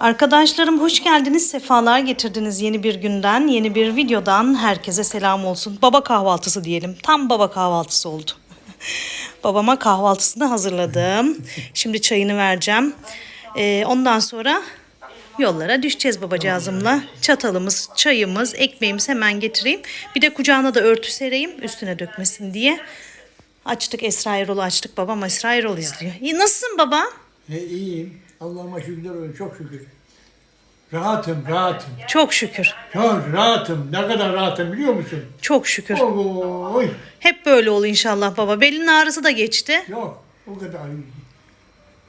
Arkadaşlarım hoş geldiniz, sefalar getirdiniz yeni bir günden, yeni bir videodan herkese selam olsun. Baba kahvaltısı diyelim. Tam baba kahvaltısı oldu. Babama kahvaltısını hazırladım. Şimdi çayını vereceğim. Ee, ondan sonra yollara düşeceğiz babacığızımla. Çatalımız, çayımız, ekmeğimiz hemen getireyim. Bir de kucağına da örtü sereyim üstüne dökmesin diye. Açtık Esra Erol'u açtık. Babam Esra Erol izliyor. İyi, nasılsın baba? E, iyiyim. Allah'ıma şükürler olsun. Çok şükür. Rahatım, rahatım. Çok şükür. Çok rahatım. Ne kadar rahatım biliyor musun? Çok şükür. Oy. Hep böyle ol inşallah baba. Belinin ağrısı da geçti. Yok. O kadar iyi.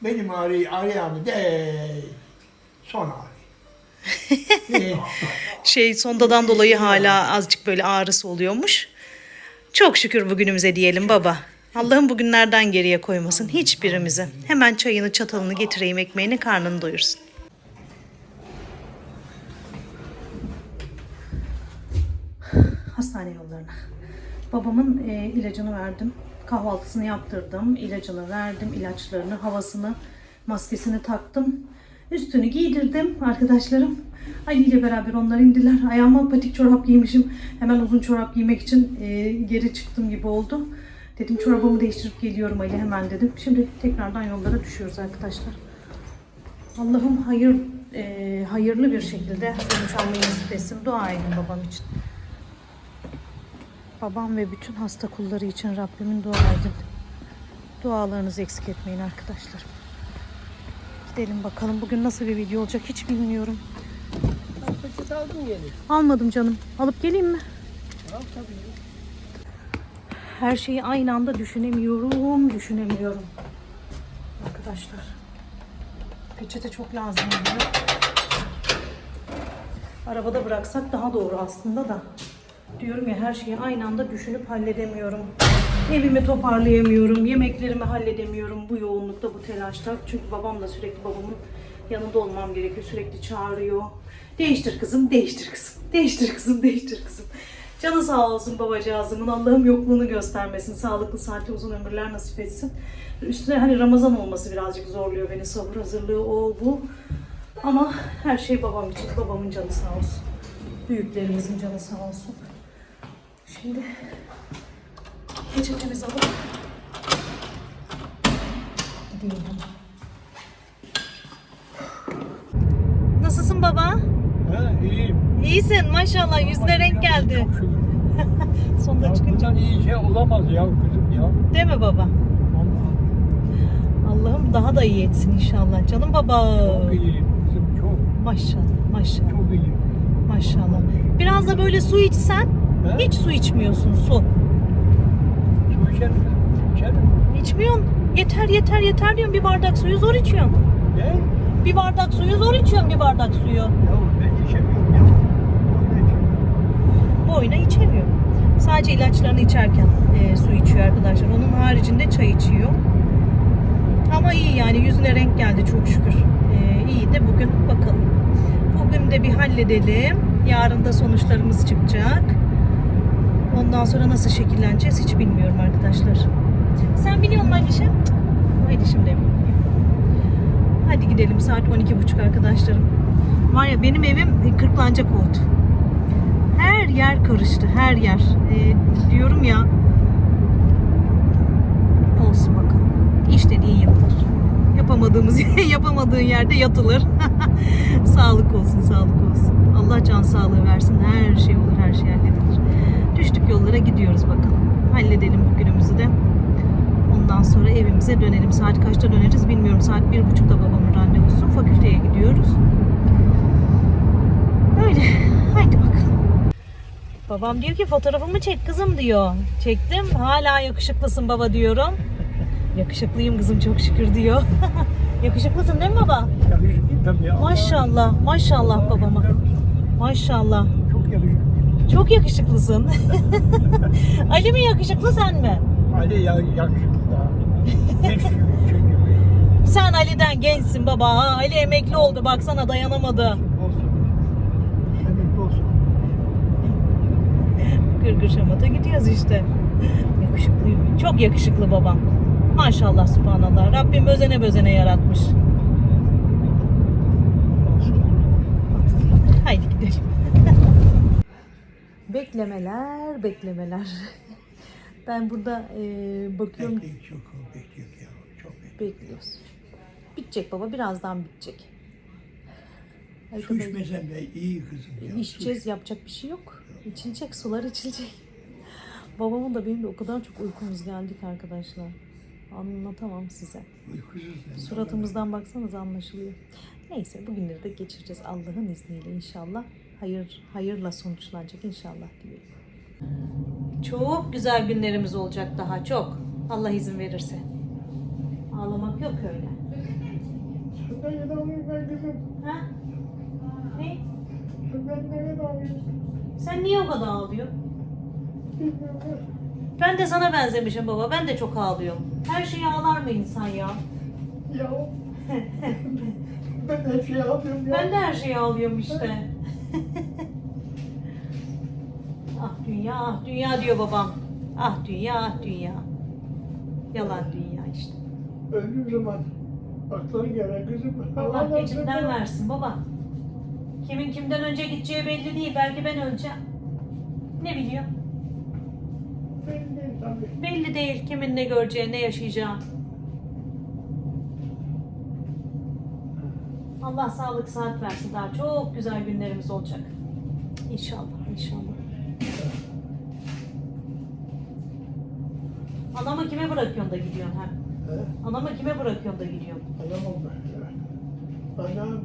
Benim ağrı, ağrıyamı de son ağrı. Şey sondadan dolayı hala azıcık böyle ağrısı oluyormuş. Çok şükür bugünümüze diyelim baba. Allah'ım bugünlerden geriye koymasın hiçbirimizi. Hemen çayını çatalını getireyim ekmeğini karnını doyursun. Hastane yollarına. Babamın e, ilacını verdim. Kahvaltısını yaptırdım. ilacını verdim. ilaçlarını, havasını, maskesini taktım. Üstünü giydirdim arkadaşlarım. Ali ile beraber onlar indiler. Ayağıma patik çorap giymişim. Hemen uzun çorap giymek için e, geri çıktım gibi oldu. Dedim çorabımı değiştirip geliyorum Ali hemen dedim. Şimdi tekrardan yollara düşüyoruz arkadaşlar. Allah'ım hayır e, hayırlı bir şekilde sonuç almayı nasip etsin. Dua edin babam için. Babam ve bütün hasta kulları için Rabbimin dua edin. Dualarınızı eksik etmeyin arkadaşlar. Gidelim bakalım bugün nasıl bir video olacak hiç bilmiyorum. Almadım canım. Alıp geleyim mi? Al tabii. Her şeyi aynı anda düşünemiyorum, düşünemiyorum. Arkadaşlar. Peçete çok lazım oluyor. Arabada bıraksak daha doğru aslında da. Diyorum ya her şeyi aynı anda düşünüp halledemiyorum. Evimi toparlayamıyorum, yemeklerimi halledemiyorum bu yoğunlukta, bu telaşta. Çünkü babam da sürekli babamın yanında olmam gerekiyor. Sürekli çağırıyor. Değiştir kızım, değiştir kızım. Değiştir kızım, değiştir kızım. Canı sağ olsun babacığızımın. Allah'ım yokluğunu göstermesin. Sağlıklı, saatli, uzun ömürler nasip etsin. Üstüne hani Ramazan olması birazcık zorluyor beni. Sabır hazırlığı o bu. Ama her şey babam için. Babamın canı sağ olsun. Büyüklerimizin canı sağ olsun. Şimdi peçetemizi alıp gideyim. Nasılsın baba? Ha iyiyim. İyisin maşallah yüzüne renk geldi. Çok şükür. Sonunda Ya çıkınca. bundan iyi şey olamaz ya kızım ya. Değil mi baba? Allah'ım daha da iyi etsin inşallah. Canım baba. çok iyiyim kızım çok. Maşallah maşallah Çok iyiyim. maşallah. Biraz da böyle su içsen. He? Hiç su içmiyorsun su. Su içerim. İçerim. İçmiyorsun. Yeter yeter yeter diyorum bir bardak suyu zor içiyorsun. Ne? Bir bardak suyu zor içiyorsun bir bardak suyu. Ya ben içemiyorum ya. Ben içemiyorum. Boyuna içemiyor. Sadece ilaçlarını içerken e, su içiyor arkadaşlar. Onun haricinde çay içiyor. Ama iyi yani yüzüne renk geldi çok şükür. E, iyi de bugün bakalım. Bugün de bir halledelim. Yarın da sonuçlarımız çıkacak. Ondan sonra nasıl şekilleneceğiz hiç bilmiyorum arkadaşlar. Sen biliyor musun Alişim? Alişim de. Hadi gidelim saat 12.30 arkadaşlarım. Var ya benim evim Kırklanca Koğut. Her yer karıştı, her yer. Ee, diyorum ya. Olsun bakalım. İş dediğin yapılır. Yapamadığımız, yapamadığın yerde yatılır. sağlık olsun, sağlık olsun. Allah can sağlığı versin. Her şey olur, her şey halledilir. Düştük yollara gidiyoruz bakalım. Halledelim bugünümüzü de. Ondan sonra evimize dönelim. Saat kaçta döneriz bilmiyorum. Saat bir buçukta babamın randevusu. Fakülteye gidiyoruz. Öyle. Haydi bakalım. Babam diyor ki fotoğrafımı çek kızım diyor. Çektim. Hala yakışıklısın baba diyorum. Yakışıklıyım kızım çok şükür diyor. Yakışıklısın değil mi baba? Yakışıklıyım tabii ya. Maşallah. Maşallah babama. Maşallah. Çok yakışıklıyım. Çok yakışıklısın. Ali mi yakışıklı sen mi? Ali ya, yakışıklı da. Genç gibi, çünkü. Sen Ali'den gençsin baba. Ha, Ali emekli oldu baksana dayanamadı. Olsun. Emekli olsun. Gırgır şamata gidiyoruz işte. Yakışıklıyım. Çok yakışıklı babam. Maşallah subhanallah. Rabbim özene bözene yaratmış. Olsun. anneciğim. beklemeler, beklemeler. ben burada e, bakıyorum Bekleyin çok bekliyor ya. Çok bekliyor. bekliyoruz. Bitecek baba birazdan bitecek. Su içmesen de iyi kızım ya. İçeceğiz yapacak bir şey yok. İçilecek sular içilecek. Babamın da benim de o kadar çok uykumuz geldik arkadaşlar. Anlatamam size. Uykusuz. Suratımızdan baksanız anlaşılıyor. Neyse bugünleri de geçireceğiz Allah'ın izniyle inşallah. Hayır hayırla sonuçlanacak inşallah diyelim. Çok güzel günlerimiz olacak daha çok. Allah izin verirse. Ağlamak yok öyle. De ben. Ha? Ne? Ben de alayım. Sen niye o kadar ağlıyorsun? Ben de sana benzemişim baba. Ben de çok ağlıyorum. Her şeye ağlar mı insan ya? Ya. ben her şeyi alıyorum ya. Ben de her şeye ağlıyorum işte. ah dünya, ah dünya diyor babam. Ah dünya, ah dünya. Yalan dünya işte. Öldüğüm zaman aklına gelen kızım. Allah gecinden versin baba. Kimin kimden önce gideceği belli değil. Belki ben öleceğim. Ne biliyor? Ben de tabii. Belli değil kimin ne göreceği, ne yaşayacağı. Allah sağlık saat versin. Daha çok güzel günlerimiz olacak. İnşallah, inşallah. Anamı kime bırakıyorsun da gidiyorsun ha? He? Anamı kime bırakıyorsun da gidiyorsun? Anam Anam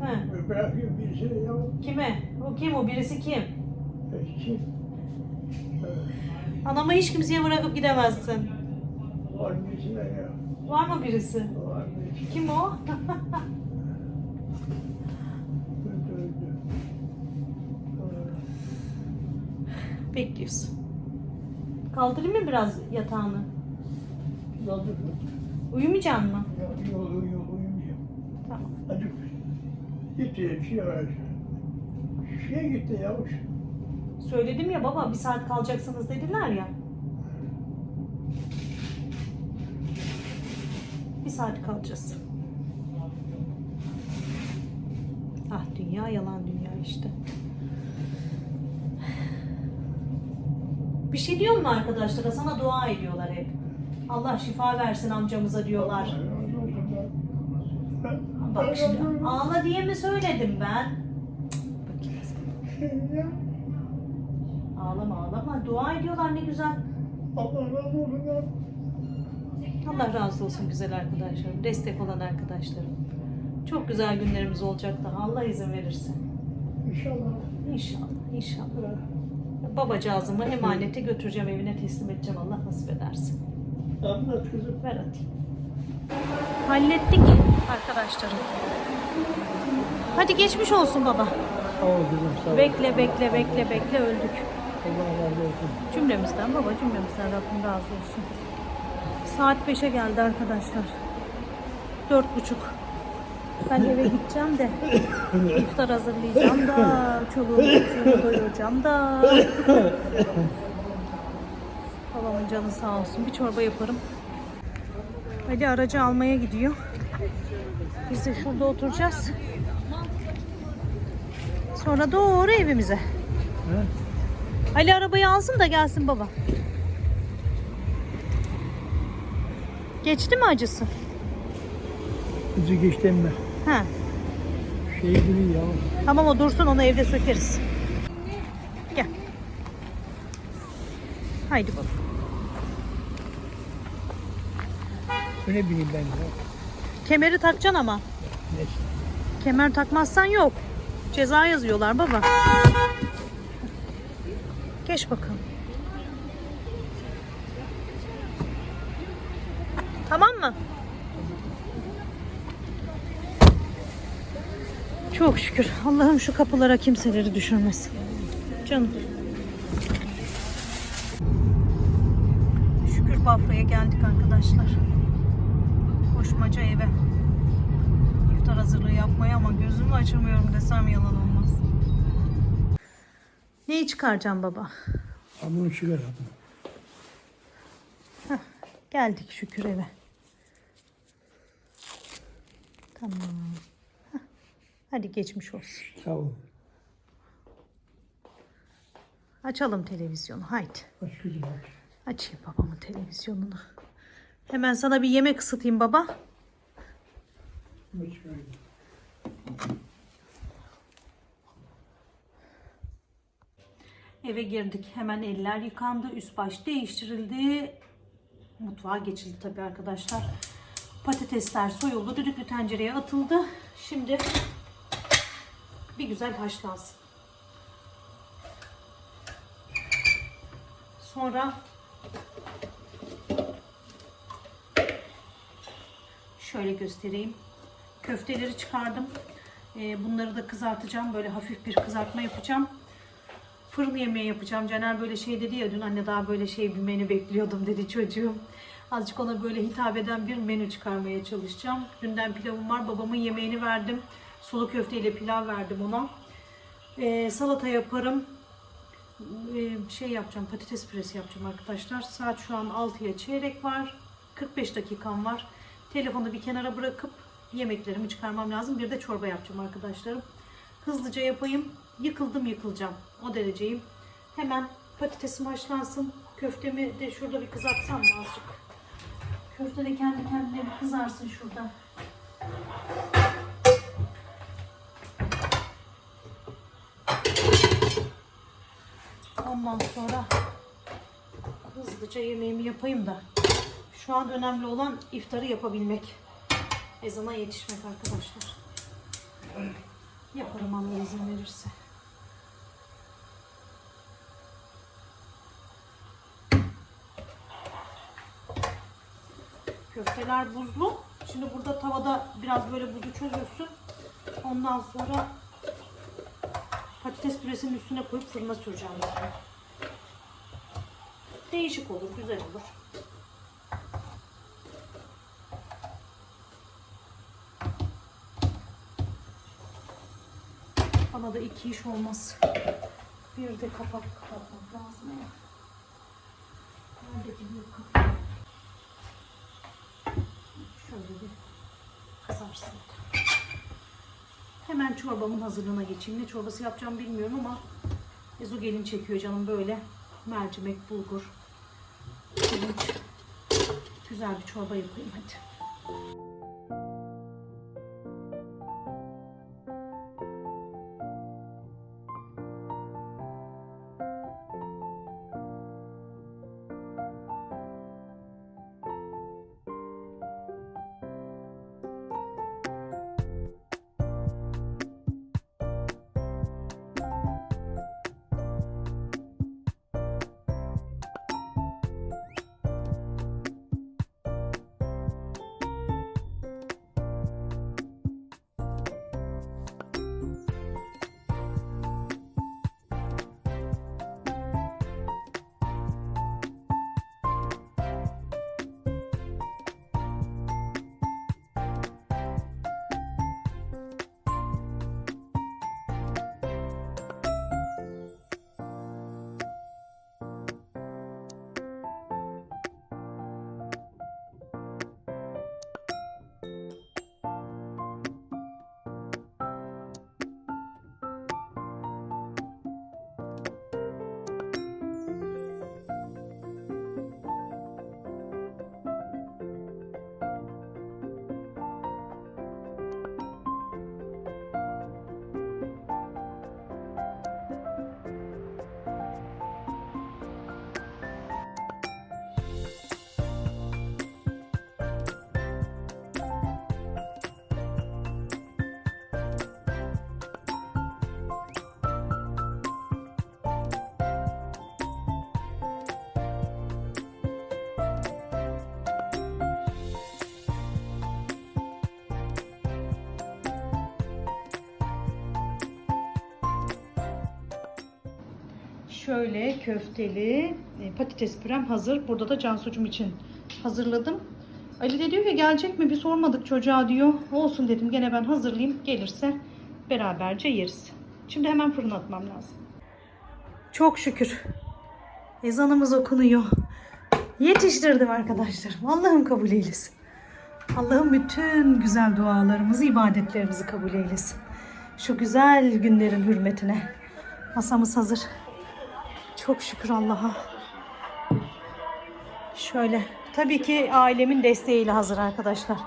He. bırakıyor birisi ya. Kime? O kim o? Birisi kim? Kim? Anamı hiç kimseye bırakıp gidemezsin. Var birisi de ya. Var mı birisi? Var birisi. Kim o? Bekliyoruz. Kaldırayım mı biraz yatağını? Kaldı. Uyumayacaksın mı? Yol yol uyumuyor. Hadi gitti şey. Şey gitti yavuş. Söyledim ya baba bir saat kalacaksınız dediler ya. Bir saat kalacağız. Ah dünya yalan dünya işte. Bir şey diyor mu arkadaşlara? Sana dua ediyorlar hep. Allah şifa versin amcamıza diyorlar. Bak şimdi ağla diye mi söyledim ben? Ağlama ağlama. Dua ediyorlar ne güzel. Allah razı olsun ya. Allah razı olsun güzel arkadaşlarım. Destek olan arkadaşlarım. Çok güzel günlerimiz olacak daha. Allah izin verirse. İnşallah. İnşallah, inşallah. Babacağızımı emanete götüreceğim, evine teslim edeceğim. Allah nasip ederse. Anlat kızım. Ver atayım. Hallettik arkadaşlarım. Hadi geçmiş olsun baba. Sağ ol kızım. Sağ ol. Bekle, bekle, bekle, bekle öldük. Allah razı olsun. Cümlemizden baba cümlemizden Rabbim razı olsun. Saat 5'e geldi arkadaşlar. Dört buçuk. Ben eve gideceğim de iftar hazırlayacağım da çoluğumu çocuğumu doyuracağım da. Babamın canı sağ olsun. Bir çorba yaparım. Ali aracı almaya gidiyor. Biz de şurada oturacağız. Sonra doğru evimize. He? Ali arabayı alsın da gelsin baba. Geçti mi acısı? Kızı geçtim mi? Ha. Şey gibi ya. Tamam o dursun onu evde sökeriz. Gel. Haydi baba. Öne bineyim ben ya. Kemeri takacaksın ama. Neyse. Kemer takmazsan yok. Ceza yazıyorlar baba. Geç bakalım. Tamam mı? Çok şükür. Allah'ım şu kapılara kimseleri düşürmesin. Canım. Şükür Bafra'ya geldik arkadaşlar. Koşmaca eve iftar hazırlığı yapmaya ama gözümü açamıyorum desem yalan olmaz. Neyi çıkaracağım baba? Hamuru çıkar. Heh, geldik şükür eve. Tamam. Heh, hadi geçmiş olsun. Sağ ol. Açalım televizyonu haydi. Aç kızım aç. Açayım babamın televizyonunu. Hemen sana bir yemek ısıtayım baba. Eve girdik. Hemen eller yıkandı. Üst baş değiştirildi. Mutfağa geçildi tabii arkadaşlar. Patatesler soyuldu. Düdüklü tencereye atıldı. Şimdi bir güzel haşlansın. Sonra şöyle göstereyim. Köfteleri çıkardım. Ee, bunları da kızartacağım. Böyle hafif bir kızartma yapacağım. Fırın yemeği yapacağım. Caner böyle şey dedi ya dün anne daha böyle şey bir menü bekliyordum dedi çocuğum. Azıcık ona böyle hitap eden bir menü çıkarmaya çalışacağım. Dünden pilavım var. Babamın yemeğini verdim. Sulu köfteyle pilav verdim ona. Ee, salata yaparım. Ee, şey yapacağım. Patates püresi yapacağım arkadaşlar. Saat şu an 6'ya çeyrek var. 45 dakikam var. Telefonu bir kenara bırakıp yemeklerimi çıkarmam lazım. Bir de çorba yapacağım arkadaşlarım. Hızlıca yapayım. Yıkıldım yıkılacağım. O dereceyim. Hemen patatesim haşlansın. Köftemi de şurada bir kızartsam mı azıcık? Köfte de kendi kendine bir kızarsın şurada. Ondan sonra hızlıca yemeğimi yapayım da. Şu an önemli olan iftarı yapabilmek. Ezana yetişmek arkadaşlar. Yaparım Allah izin verirse. Köfteler buzlu. Şimdi burada tavada biraz böyle buzu çözülsün. Ondan sonra patates püresinin üstüne koyup fırına süreceğim. Değişik olur, güzel olur. Bana da iki iş olmaz. Bir de kapak kapatmak lazım ya. Büyük kapak? Şöyle bir kızarsın. Hemen çorbamın hazırlığına geçeyim. Ne çorbası yapacağım bilmiyorum ama Ezo gelin çekiyor canım böyle. Mercimek, bulgur. Güzel bir çorba yapayım hadi. Şöyle köfteli e, patates pürem hazır. Burada da Cansucuğum için hazırladım. Ali de diyor ki gelecek mi bir sormadık çocuğa diyor. Olsun dedim gene ben hazırlayayım. Gelirse beraberce yeriz. Şimdi hemen fırına atmam lazım. Çok şükür. Ezanımız okunuyor. Yetiştirdim arkadaşlar. Allah'ım kabul eylesin. Allah'ım bütün güzel dualarımızı, ibadetlerimizi kabul eylesin. Şu güzel günlerin hürmetine. Masamız hazır. Çok şükür Allah'a. Şöyle. Tabii ki ailemin desteğiyle hazır arkadaşlar.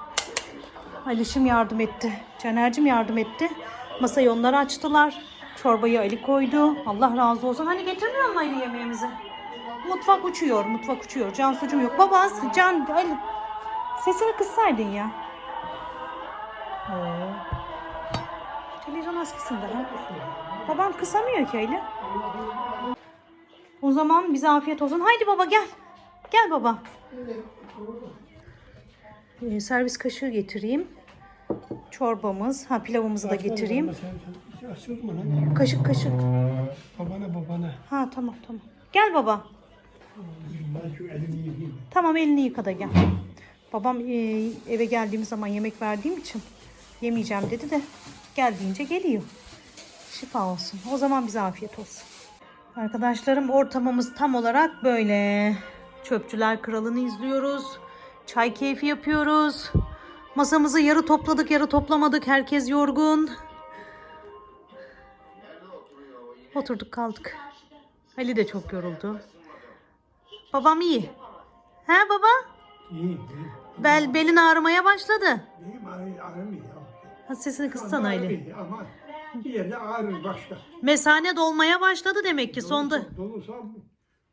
Alişim yardım etti. Caner'cim yardım etti. Masayı onlar açtılar. Çorbayı Ali koydu. Allah razı olsun. Hani getirmiyor mu Ali yemeğimizi? Mutfak uçuyor. Mutfak uçuyor. Cansucum yok. Baba Can Ali. Sesini kıssaydın ya. Oo. Televizyon askısında. Babam kısamıyor ki öyle. O zaman bize afiyet olsun. Haydi baba gel. Gel baba. Ee, servis kaşığı getireyim. Çorbamız. Ha pilavımızı da getireyim. Kaşık kaşık. Babana babana. Ha tamam tamam. Gel baba. Tamam elini yıka da gel. Babam e, eve geldiğim zaman yemek verdiğim için yemeyeceğim dedi de geldiğince geliyor. Şifa olsun. O zaman bize afiyet olsun. Arkadaşlarım ortamımız tam olarak böyle. Çöpçüler Kralı'nı izliyoruz. Çay keyfi yapıyoruz. Masamızı yarı topladık yarı toplamadık. Herkes yorgun. Oturduk kaldık. Ali de çok yoruldu. Babam iyi. He baba? İyi, iyi. Bel, belin ağrımaya başladı. Benim ağrı, ağrımıyor. Ha, sesini kıssana Ali. Ama bir yerde ağrır başka. Mesane dolmaya başladı demek ki. Sonda, Dolursa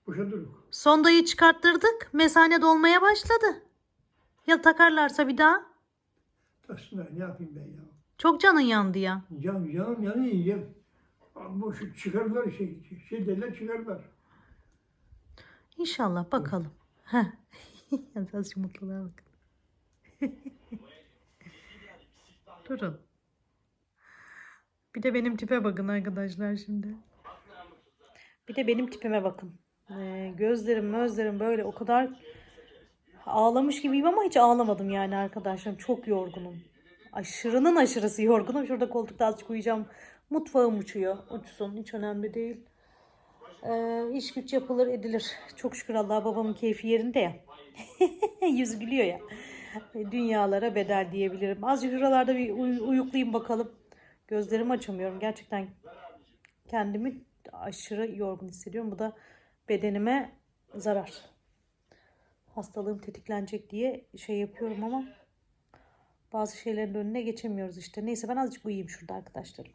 boşa sondayı çıkarttırdık. Mesane dolmaya başladı. Ya takarlarsa bir daha? Aslında ne yapayım ben ya? Çok canın yandı ya. Can, canım yanıyor ya. Bu şu çıkarırlar şey, şey derler çıkarırlar. İnşallah bakalım. Heh. Yalnız mutluluğa bakın. Durun. Bir de benim tipe bakın arkadaşlar şimdi. Bir de benim tipime bakın. Ee, gözlerim gözlerim böyle o kadar ağlamış gibiyim ama hiç ağlamadım yani arkadaşlarım. Çok yorgunum. Aşırının aşırısı yorgunum. Şurada koltukta azıcık uyuyacağım. Mutfağım uçuyor. Uçsun. Hiç önemli değil. Ee, iş güç yapılır edilir. Çok şükür Allah babamın keyfi yerinde ya. Yüzü gülüyor ya. Dünyalara bedel diyebilirim. Azıcık şuralarda bir uy- uyuklayayım bakalım. Gözlerimi açamıyorum. Gerçekten kendimi aşırı yorgun hissediyorum. Bu da bedenime zarar. Hastalığım tetiklenecek diye şey yapıyorum ama bazı şeylerin önüne geçemiyoruz işte. Neyse ben azıcık uyuyayım şurada arkadaşlarım.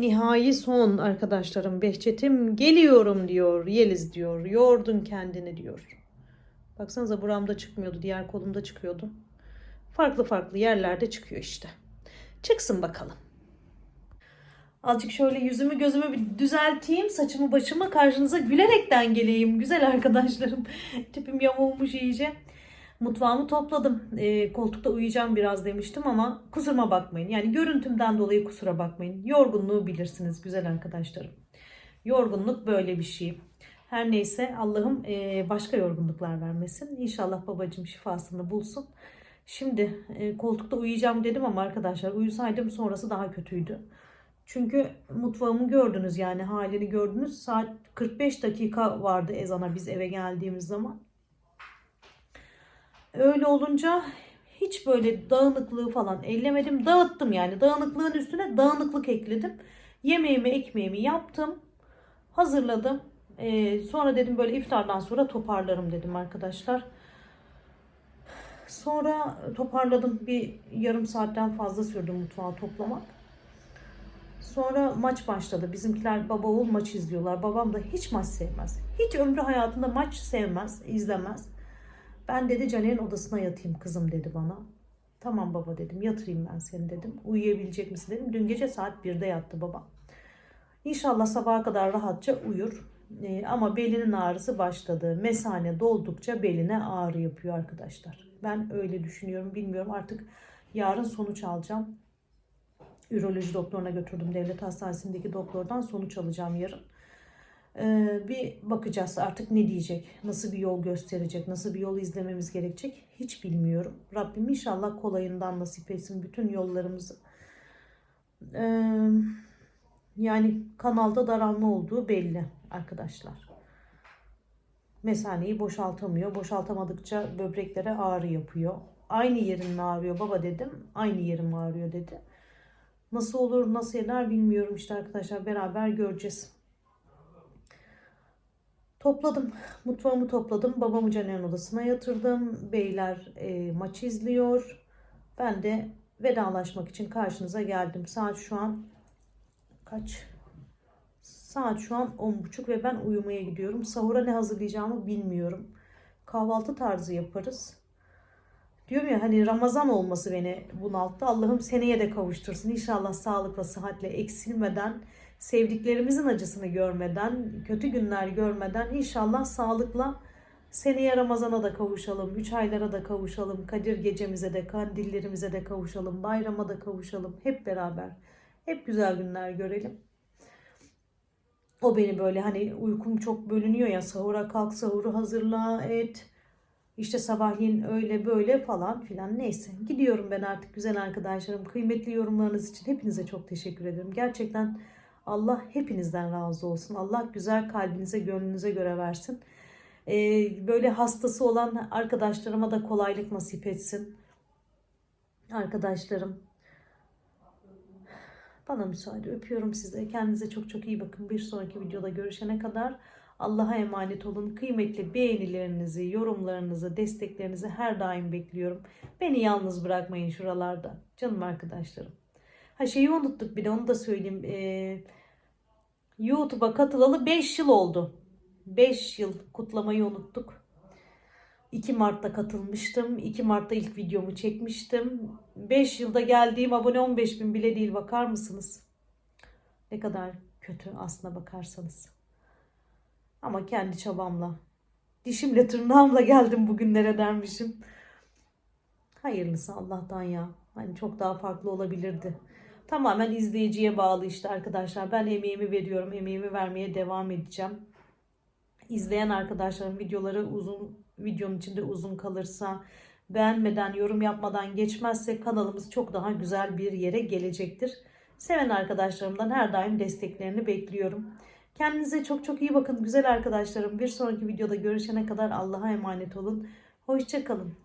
Nihai son arkadaşlarım. Behçet'im geliyorum diyor. Yeliz diyor. Yordun kendini diyor. Baksanıza buramda çıkmıyordu. Diğer kolumda çıkıyordu. Farklı farklı yerlerde çıkıyor işte. Çıksın bakalım. Azıcık şöyle yüzümü gözümü bir düzelteyim. Saçımı başımı karşınıza gülerekten geleyim. Güzel arkadaşlarım. Tipim yamulmuş iyice. Mutfağımı topladım. Ee, koltukta uyuyacağım biraz demiştim ama kusuruma bakmayın. Yani görüntümden dolayı kusura bakmayın. Yorgunluğu bilirsiniz güzel arkadaşlarım. Yorgunluk böyle bir şey. Her neyse Allah'ım e, başka yorgunluklar vermesin. İnşallah babacığım şifasını bulsun. Şimdi e, koltukta uyuyacağım dedim ama arkadaşlar uyusaydım sonrası daha kötüydü. Çünkü mutfağımı gördünüz yani halini gördünüz. Saat 45 dakika vardı ezana biz eve geldiğimiz zaman. Öyle olunca hiç böyle dağınıklığı falan ellemedim. Dağıttım yani. Dağınıklığın üstüne dağınıklık ekledim. Yemeğimi, ekmeğimi yaptım. Hazırladım. Ee, sonra dedim böyle iftardan sonra toparlarım dedim arkadaşlar. Sonra toparladım. Bir yarım saatten fazla sürdü mutfağı toplamak. Sonra maç başladı. Bizimkiler baba oğul maç izliyorlar. Babam da hiç maç sevmez. Hiç ömrü hayatında maç sevmez, izlemez. Ben dedi Caner'in odasına yatayım kızım dedi bana. Tamam baba dedim yatırayım ben seni dedim. Uyuyabilecek misin dedim. Dün gece saat 1'de yattı baba. İnşallah sabaha kadar rahatça uyur. Ee, ama belinin ağrısı başladı. Mesane doldukça beline ağrı yapıyor arkadaşlar. Ben öyle düşünüyorum bilmiyorum artık yarın sonuç alacağım. Üroloji doktoruna götürdüm devlet hastanesindeki doktordan sonuç alacağım yarın. Ee, bir bakacağız artık ne diyecek, nasıl bir yol gösterecek, nasıl bir yol izlememiz gerekecek hiç bilmiyorum. Rabbim inşallah kolayından nasip etsin bütün yollarımızı. Ee, yani kanalda daralma olduğu belli arkadaşlar. Mesaneyi boşaltamıyor. Boşaltamadıkça böbreklere ağrı yapıyor. Aynı yerin ağrıyor baba dedim. Aynı yerim ağrıyor dedi. Nasıl olur, nasıl eder bilmiyorum işte arkadaşlar. Beraber göreceğiz. Topladım. Mutfağımı topladım. Babamı Caner'in odasına yatırdım. Beyler e, maç izliyor. Ben de vedalaşmak için karşınıza geldim. Saat şu an kaç? Saat şu an 10.30 ve ben uyumaya gidiyorum. Sahura ne hazırlayacağımı bilmiyorum. Kahvaltı tarzı yaparız. Diyorum ya hani Ramazan olması beni bunalttı. Allah'ım seneye de kavuştursun. İnşallah sağlıkla, sıhhatle, eksilmeden, sevdiklerimizin acısını görmeden, kötü günler görmeden inşallah sağlıkla seneye Ramazan'a da kavuşalım. Üç aylara da kavuşalım. Kadir gecemize de, kandillerimize de kavuşalım. Bayrama da kavuşalım. Hep beraber. Hep güzel günler görelim. O beni böyle hani uykum çok bölünüyor ya sahura kalk sahuru hazırla et. İşte sabahleyin öyle böyle falan filan neyse. Gidiyorum ben artık güzel arkadaşlarım. Kıymetli yorumlarınız için hepinize çok teşekkür ederim. Gerçekten Allah hepinizden razı olsun. Allah güzel kalbinize, gönlünüze göre versin. Ee, böyle hastası olan arkadaşlarıma da kolaylık nasip etsin. Arkadaşlarım bana müsaade. Öpüyorum sizi. Kendinize çok çok iyi bakın. Bir sonraki videoda görüşene kadar Allah'a emanet olun. Kıymetli beğenilerinizi, yorumlarınızı, desteklerinizi her daim bekliyorum. Beni yalnız bırakmayın şuralarda. Canım arkadaşlarım. Ha şeyi unuttuk bir de onu da söyleyeyim. Ee, YouTube'a katılalı 5 yıl oldu. 5 yıl kutlamayı unuttuk. 2 Mart'ta katılmıştım. 2 Mart'ta ilk videomu çekmiştim. 5 yılda geldiğim abone 15 bin bile değil bakar mısınız? Ne kadar kötü aslına bakarsanız. Ama kendi çabamla, dişimle tırnağımla geldim bugünlere dermişim. Hayırlısı Allah'tan ya. Hani çok daha farklı olabilirdi. Tamamen izleyiciye bağlı işte arkadaşlar. Ben emeğimi veriyorum. Emeğimi vermeye devam edeceğim. İzleyen arkadaşlarım videoları uzun videonun içinde uzun kalırsa beğenmeden, yorum yapmadan geçmezse kanalımız çok daha güzel bir yere gelecektir. Seven arkadaşlarımdan her daim desteklerini bekliyorum. Kendinize çok çok iyi bakın güzel arkadaşlarım. Bir sonraki videoda görüşene kadar Allah'a emanet olun. Hoşçakalın.